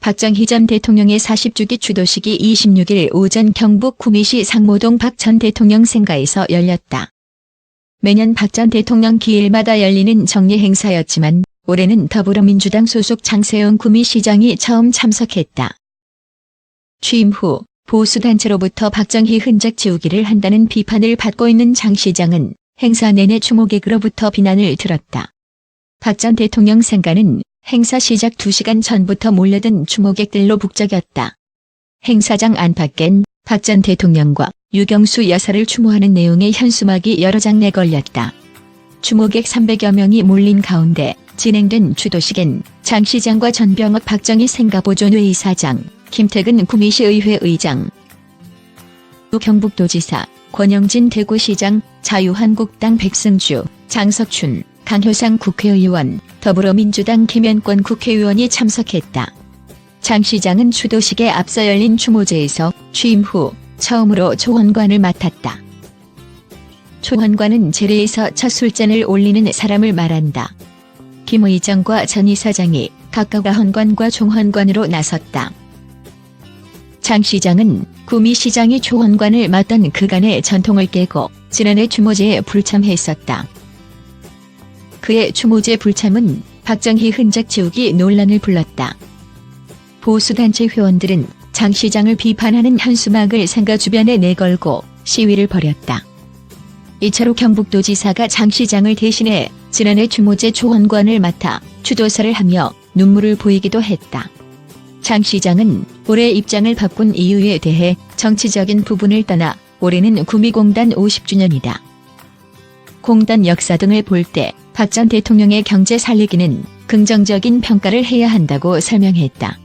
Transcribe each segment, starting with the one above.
박정희 전 대통령의 40주기 추도식이 26일 오전 경북 구미시 상모동 박 전 대통령 생가에서 열렸다. 매년 박 전 대통령 기일마다 열리는 정례 행사였지만 올해는 더불어민주당 소속 장세용 구미시장이 처음 참석했다. 취임 후 보수단체로부터 박정희 흔적 지우기를 한다는 비판을 받고 있는 장 시장은 행사 내내 추모객으로부터 비난을 들었다. 박 전 대통령 생가는 행사 시작 2시간 전부터 몰려든 추모객들로 북적였다. 행사장 안팎엔 박 전 대통령과 유경수 여사를 추모하는 내용의 현수막이 여러 장 내걸렸다. 추모객 300여 명이 몰린 가운데 진행된 추도식엔 장 시장과 전병업 박정희 생가보존회 이사장, 김태근 구미시의회 의장, 경북도지사, 권영진 대구시장, 자유한국당 백승주, 장석춘, 강효상 국회의원, 더불어민주당 김현권 국회의원이 참석했다. 장 시장은 추도식에 앞서 열린 추모제에서 취임 후 처음으로 초원관을 맡았다. 초원관은 제례에서 첫 술잔을 올리는 사람을 말한다. 김 의장과 전 이사장이 각각 하헌관과 종헌관으로 나섰다. 장 시장은 구미 시장이 초원관을 맡던 그간의 전통을 깨고 지난해 추모제에 불참했었다. 그의 추모제 불참은 박정희 흔적 지우기 논란을 불렀다. 보수단체 회원들은 장 시장을 비판하는 현수막을 상가 주변에 내걸고 시위를 벌였다. 이차로 경북도지사가 장 시장을 대신해 지난해 추모제 초원관을 맡아 추도사를 하며 눈물을 보이기도 했다. 장 시장은 올해 입장을 바꾼 이유에 대해 정치적인 부분을 떠나 올해는 구미공단 50주년이다. 공단 역사 등을 볼 때 박 전 대통령의 경제 살리기는 긍정적인 평가를 해야 한다고 설명했다.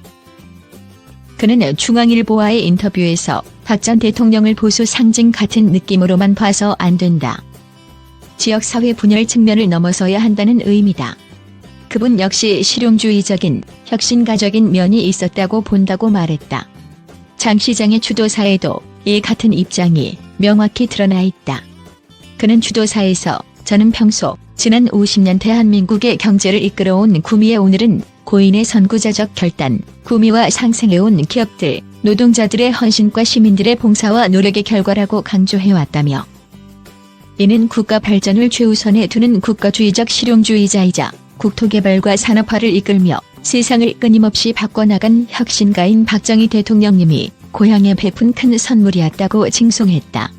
그는 중앙일보와의 인터뷰에서 박 전 대통령을 보수 상징 같은 느낌으로만 봐서 안 된다. 지역사회 분열 측면을 넘어서야 한다는 의미다. 그분 역시 실용주의적인 혁신가적인 면이 있었다고 본다고 말했다. 장 시장의 추도사에도 이 같은 입장이 명확히 드러나 있다. 그는 추도사에서 저는 평소 지난 50년 대한민국의 경제를 이끌어온 구미의 오늘은 고인의 선구자적 결단, 구미와 상생해온 기업들, 노동자들의 헌신과 시민들의 봉사와 노력의 결과라고 강조해왔다며 이는 국가 발전을 최우선에 두는 국가주의적 실용주의자이자 국토개발과 산업화를 이끌며 세상을 끊임없이 바꿔나간 혁신가인 박정희 대통령님이 고향에 베푼 큰 선물이었다고 칭송했다.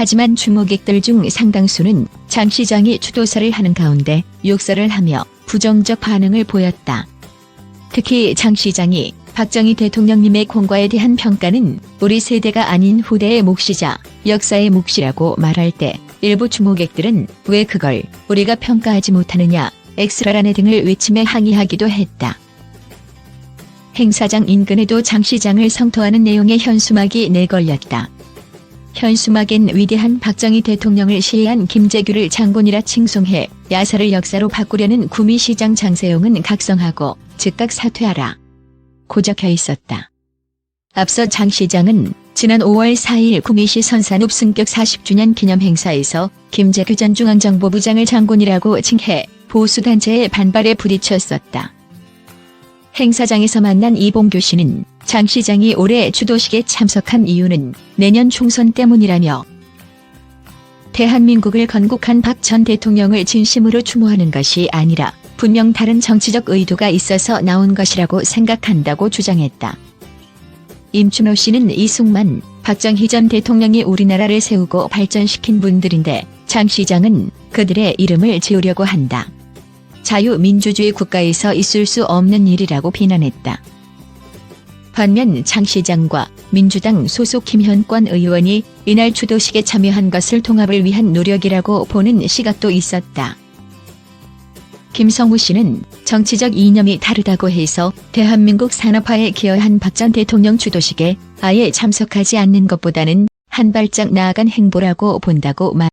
하지만 주목객들 중 상당수는 장 시장이 추도사를 하는 가운데 욕설을 하며 부정적 반응을 보였다. 특히 장 시장이 박정희 대통령님의 공과에 대한 평가는 우리 세대가 아닌 후대의 몫이자 역사의 몫이라고 말할 때 일부 주목객들은 왜 그걸 우리가 평가하지 못하느냐 엑스라라네 등을 외치며 항의하기도 했다. 행사장 인근에도 장 시장을 성토하는 내용의 현수막이 내걸렸다. 현수막엔 위대한 박정희 대통령을 시해한 김재규를 장군이라 칭송해 야사를 역사로 바꾸려는 구미시장 장세용은 각성하고 즉각 사퇴하라. 고적혀 있었다. 앞서 장 시장은 지난 5월 4일 구미시 선산읍 승격 40주년 기념 행사에서 김재규 전 중앙정보부장을 장군이라고 칭해 보수단체의 반발에 부딪혔었다. 행사장에서 만난 이봉규 씨는 장 시장이 올해 주도식에 참석한 이유는 내년 총선 때문이라며 대한민국을 건국한 박 전 대통령을 진심으로 추모하는 것이 아니라 분명 다른 정치적 의도가 있어서 나온 것이라고 생각한다고 주장했다. 임춘호 씨는 이승만, 박정희 전 대통령이 우리나라를 세우고 발전시킨 분들인데 장 시장은 그들의 이름을 지으려고 한다. 자유민주주의 국가에서 있을 수 없는 일이라고 비난했다. 반면 장 시장과 민주당 소속 김현권 의원이 이날 추도식에 참여한 것을 통합을 위한 노력이라고 보는 시각도 있었다. 김성우 씨는 정치적 이념이 다르다고 해서 대한민국 산업화에 기여한 박 전 대통령 추도식에 아예 참석하지 않는 것보다는 한 발짝 나아간 행보라고 본다고 말.